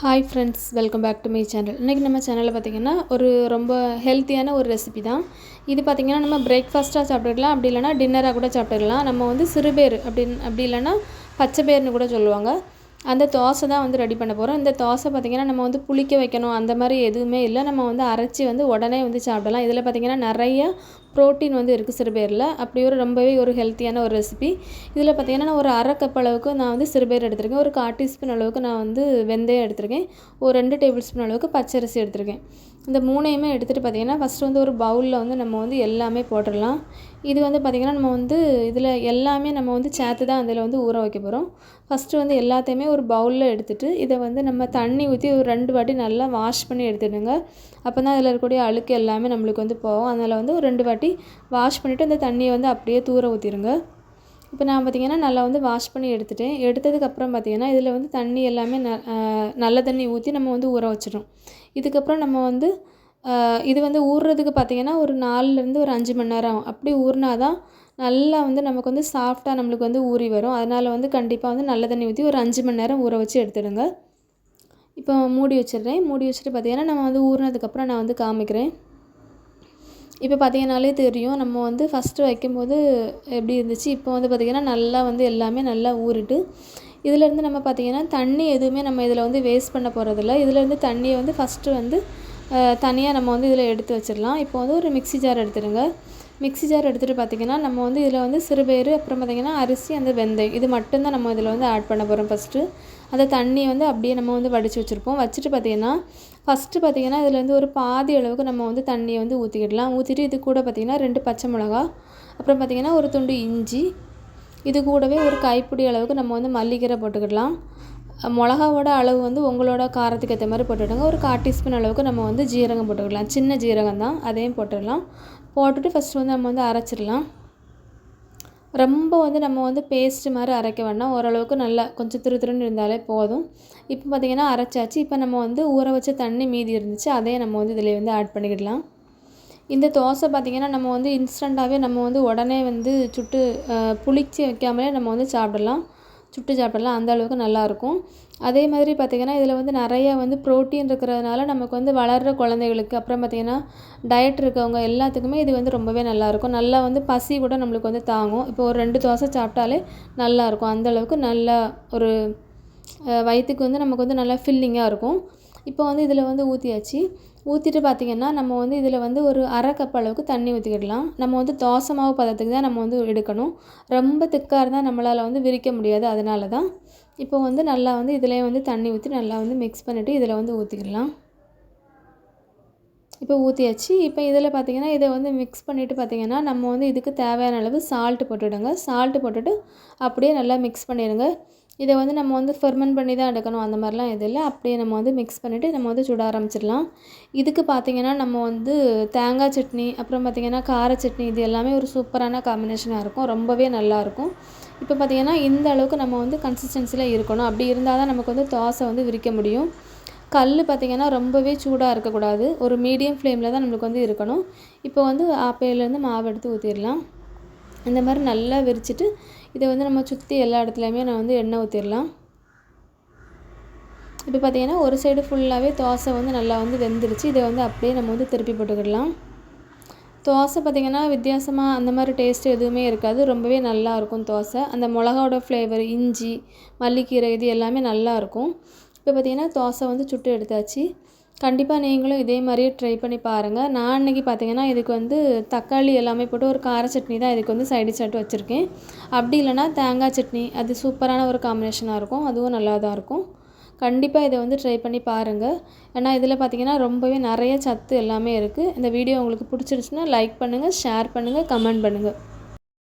Hi friends welcome back to my channel இன்றைக்கி நம்ம சேனலில் பார்த்திங்கன்னா ஒரு ரொம்ப ஹெல்த்தியான ஒரு ரெசிபி தான். இது பார்த்திங்கன்னா நம்ம பிரேக்ஃபாஸ்ட்டாக சாப்பிட்டுக்கலாம் அப்படி இல்லைனா டின்னராக கூட சாப்பிட்டுக்கலாம் நம்ம வந்து சிறுபேர் அப்படின்னு அப்படி இல்லைனா பச்சை பேர்னு கூட சொல்லுவாங்க. அந்த தோசை தான் வந்து ரெடி பண்ண போகிறோம் இந்த தோசை பார்த்திங்கன்னா நம்ம வந்து புளிக்க வைக்கணும். அந்த மாதிரி எதுவுமே இல்லை. நம்ம வந்து அரைச்சி வந்து உடனே வந்து சாப்பிடலாம். இதில் பார்த்திங்கன்னா நிறைய ப்ரோட்டீன் வந்து இருக்குது சிறுபேரில் அப்படி ஒரு ரொம்பவே ஒரு ஹெல்த்தியான ஒரு ரெசிபி. இதில் பார்த்திங்கன்னா நான் ஒரு அரை கப் அளவுக்கு நான் வந்து சிறுபேர் எடுத்திருக்கேன். ஒரு கால் டீஸ்பூன் அளவுக்கு நான் வந்து வெந்தயம் எடுத்திருக்கேன். ஒரு ரெண்டு டேபிள் ஸ்பூன் அளவுக்கு பச்சரிசி எடுத்திருக்கேன். இந்த மூணையுமே எடுத்துகிட்டு பார்த்திங்கன்னா ஃபஸ்ட்டு வந்து ஒரு பவுலில் வந்து நம்ம வந்து எல்லாமே போட்டுடலாம். இது வந்து பார்த்திங்கன்னா நம்ம வந்து இதில் எல்லாமே நம்ம வந்து சேர்த்து தான் அதில் வந்து ஊற வைக்க போகிறோம் ஃபஸ்ட்டு வந்து எல்லாத்தையுமே ஒரு பவுலில் எடுத்துகிட்டு இதை வந்து நம்ம தண்ணி ஊற்றி ஒரு ரெண்டு வாட்டி நல்லா வாஷ் பண்ணி எடுத்துடுங்க. அப்போ தான் அதில் இருக்கக்கூடிய அழுக்கு எல்லாமே நம்மளுக்கு வந்து போகும். அதனால் வந்து ஒரு ரெண்டு வாட்டி வாஷ் பண்ணிவிட்டு அந்த தண்ணியை வந்து அப்படியே தூர ஊற்றிடுங்க இப்போ நான் பார்த்திங்கன்னா நல்லா வந்து வாஷ் பண்ணி எடுத்துட்டேன். எடுத்ததுக்கப்புறம் பார்த்திங்கன்னா இதில் வந்து தண்ணி எல்லாமே ந நல்ல தண்ணி ஊற்றி நம்ம வந்து ஊற வச்சிடும் இதுக்கப்புறம் நம்ம வந்து இது வந்து ஊறுறதுக்கு பார்த்திங்கன்னா ஒரு நாலுலேருந்து ஒரு அஞ்சு மணி நேரம் ஆகும். அப்படி ஊறினா தான் நல்லா வந்து நமக்கு வந்து சாஃப்டாக நம்மளுக்கு வந்து ஊறி வரும். அதனால் வந்து கண்டிப்பாக வந்து நல்ல தண்ணி ஊற்றி ஒரு அஞ்சு மணி நேரம் ஊற வச்சு எடுத்துடுங்க. இப்போ மூடி வச்சிடுறேன். மூடி வச்சுட்டு பார்த்திங்கன்னா நம்ம வந்து ஊறினதுக்கப்புறம் நான் வந்து காமிக்கிறேன். இப்போ பார்த்தீங்கனாலே தெரியும் நம்ம வந்து ஃபஸ்ட்டு வைக்கும்போது எப்படி இருந்துச்சு? இப்போ வந்து பார்த்திங்கன்னா நல்லா வந்து எல்லாமே நல்லா ஊறிட்டு இதிலேருந்து நம்ம பார்த்திங்கன்னா தண்ணி எதுவுமே நம்ம இதில் வந்து வேஸ்ட் பண்ண போகிறதில்ல இதிலேருந்து தண்ணியை வந்து ஃபஸ்ட்டு வந்து தனியாக நம்ம வந்து இதில் எடுத்து வச்சிடலாம். இப்போ வந்து ஒரு மிக்சி ஜார் எடுத்துடுங்க. மிக்சி ஜார் எடுத்துகிட்டு பார்த்திங்கன்னா நம்ம வந்து இதில் வந்து சிறுபயிறு அப்புறம் பார்த்திங்கன்னா அரிசி அந்த வெந்தயம் இது மட்டும்தான் நம்ம இதில் வந்து ஆட் பண்ண போகிறோம் ஃபஸ்ட்டு அந்த தண்ணியை வந்து அப்படியே நம்ம வந்து வடித்து வச்சுருப்போம். வச்சுட்டு பார்த்திங்கன்னா ஃபஸ்ட்டு பார்த்திங்கன்னா இதில் வந்து ஒரு பாதி அளவுக்கு நம்ம வந்து தண்ணியை வந்து ஊற்றிக்கிடலாம் ஊற்றிட்டு இது கூட பார்த்திங்கன்னா ரெண்டு பச்சை மிளகா அப்புறம் பார்த்திங்கன்னா ஒரு துண்டு இஞ்சி. இது கூடவே ஒரு கைப்பிடி அளவுக்கு நம்ம வந்து மல்லிக்கீரை போட்டுக்கிடலாம். மிளகாவோட அளவு வந்து உங்களோட காரத்துக்கு ஏற்ற மாதிரி போட்டுவிடுங்க. ஒரு கால் டீஸ்பூன் அளவுக்கு நம்ம வந்து ஜீரகம் போட்டுக்கலாம் சின்ன ஜீரகம் தான் அதையும் போட்டுடலாம். போட்டுட்டு ஃபஸ்ட்டு வந்து நம்ம வந்து அரைச்சிடலாம். ரொம்ப வந்து நம்ம வந்து பேஸ்ட்டு மாதிரி அரைக்க வேண்டாம். ஓரளவுக்கு நல்லா கொஞ்சம் திரு திருன்னு இருந்தாலே போதும். இப்போ பார்த்திங்கன்னா அரைச்சாச்சு. இப்போ நம்ம வந்து ஊற வச்ச தண்ணி மீதி இருந்துச்சு. அதையே நம்ம வந்து இதில் வந்து ஆட் பண்ணிக்கிடலாம். இந்த தோசை பார்த்திங்கன்னா நம்ம வந்து இன்ஸ்டண்ட்டாகவே நம்ம வந்து உடனே வந்து சுட்டு புளிச்சு வைக்காமலே நம்ம வந்து சாப்பிடலாம். சுட்டு சாப்பிடலாம் அந்த அளவுக்கு நல்லாயிருக்கும். அதே மாதிரி பார்த்திங்கன்னா இதில் வந்து நிறைய வந்து ப்ரோட்டீன் இருக்கிறதுனால நமக்கு வந்து வளர்கிற குழந்தைகளுக்கு அப்புறம் பார்த்திங்கன்னா டயட் இருக்கவங்க எல்லாத்துக்குமே இது வந்து ரொம்பவே நல்லாயிருக்கும். நல்லா வந்து பசி கூட நம்மளுக்கு வந்து தாங்கும். இப்போ ஒரு ரெண்டு தோசை சாப்பிட்டாலே நல்லாயிருக்கும். அந்தளவுக்கு நல்லா ஒரு வயிற்றுக்கு வந்து நமக்கு வந்து நல்லா ஃபில்லிங்காக இருக்கும். இப்போ வந்து இதில் வந்து ஊற்றியாச்சு ஊற்றிட்டு பார்த்திங்கன்னா நம்ம வந்து இதில் வந்து ஒரு அரை கப் அளவுக்கு தண்ணி ஊற்றிக்கிடலாம் நம்ம வந்து தோசை மாவு பதத்துக்கு தான் நம்ம வந்து எடுக்கணும். ரொம்ப திக்காக இருந்தால் நம்மளால் வந்து விரிக்க முடியாது. அதனால தான் இப்போ வந்து நல்லா வந்து இதிலே வந்து தண்ணி ஊற்றி நல்லா வந்து மிக்ஸ் பண்ணிவிட்டு இதில் வந்து ஊற்றிக்கிடலாம் இப்போ ஊற்றியாச்சு இப்போ இதில் பார்த்திங்கன்னா இதை வந்து மிக்ஸ் பண்ணிவிட்டு பார்த்திங்கன்னா நம்ம வந்து இதுக்கு தேவையான அளவு சால்ட்டு போட்டுவிடுங்க சால்ட்டு போட்டுவிட்டு அப்படியே நல்லா மிக்ஸ் பண்ணிடுங்க. இதை வந்து நம்ம வந்து ஃபெர்மெண்ட் பண்ணி தான் எடுக்கணும். அந்த மாதிரிலாம் எதுவும் இல்லை. அப்படியே நம்ம வந்து மிக்ஸ் பண்ணிவிட்டு நம்ம வந்து சுட ஆரம்பிச்சிடலாம். இதுக்கு பார்த்திங்கன்னா நம்ம வந்து தேங்காய் சட்னி அப்புறம் பார்த்திங்கன்னா கார சட்னி இது எல்லாமே ஒரு சூப்பரான காம்பினேஷனாக இருக்கும். ரொம்பவே நல்லாயிருக்கும் இப்போ பார்த்திங்கன்னா இந்த அளவுக்கு நம்ம வந்து கன்சிஸ்டன்சியில் இருக்கணும். அப்படி இருந்தால் தான் நமக்கு வந்து தோசை வந்து விரிக்க முடியும். கல் பார்த்திங்கன்னா ரொம்பவே சூடாக இருக்கக்கூடாது. ஒரு மீடியம் ஃப்ளேமில் தான் நம்மளுக்கு வந்து இருக்கணும். இப்போ வந்து ஆப்பையிலேருந்து மாவு எடுத்து ஊற்றிடலாம் இந்த மாதிரி நல்லா விரிச்சிட்டு இதை வந்து நம்ம சுற்றி எல்லா இடத்துலையுமே நான் வந்து எண்ணெய் ஊற்றிடலாம் இப்போ பார்த்திங்கன்னா ஒரு சைடு ஃபுல்லாகவே தோசை வந்து நல்லா வந்து வெந்துருச்சு. இதை வந்து அப்படியே நம்ம வந்து திருப்பி போட்டுக்கிடலாம். தோசை பார்த்திங்கன்னா வித்தியாசமாக அந்த மாதிரி டேஸ்ட்டு எதுவுமே இருக்காது. ரொம்பவே நல்லாயிருக்கும் தோசை. அந்த மிளகாவோட ஃப்ளேவர் இஞ்சி மல்லிக்கீரை இது எல்லாமே நல்லாயிருக்கும் இப்போ பார்த்திங்கன்னா தோசை வந்து சுட்டு எடுத்தாச்சு. கண்டிப்பாக நீங்களும் இதே மாதிரியே ட்ரை பண்ணி பாருங்கள் நான் அன்றைக்கி பார்த்தீங்கன்னா இதுக்கு வந்து தக்காளி எல்லாமே போட்டு ஒரு கார சட்னி தான் இதுக்கு வந்து சைடு சாட்டு வச்சுருக்கேன். அப்படி இல்லைனா தேங்காய் சட்னி அது சூப்பரான ஒரு காம்பினேஷனாக இருக்கும். அதுவும் நல்லா தான் இருக்கும். கண்டிப்பாக இதை வந்து ட்ரை பண்ணி பாருங்கள் ஏன்னா இதில் பார்த்திங்கன்னா ரொம்பவே நிறைய சத்து எல்லாமே இருக்குது இந்த வீடியோ உங்களுக்கு பிடிச்சிருச்சுன்னா லைக் பண்ணுங்கள் ஷேர் பண்ணுங்கள் கமெண்ட் பண்ணுங்கள்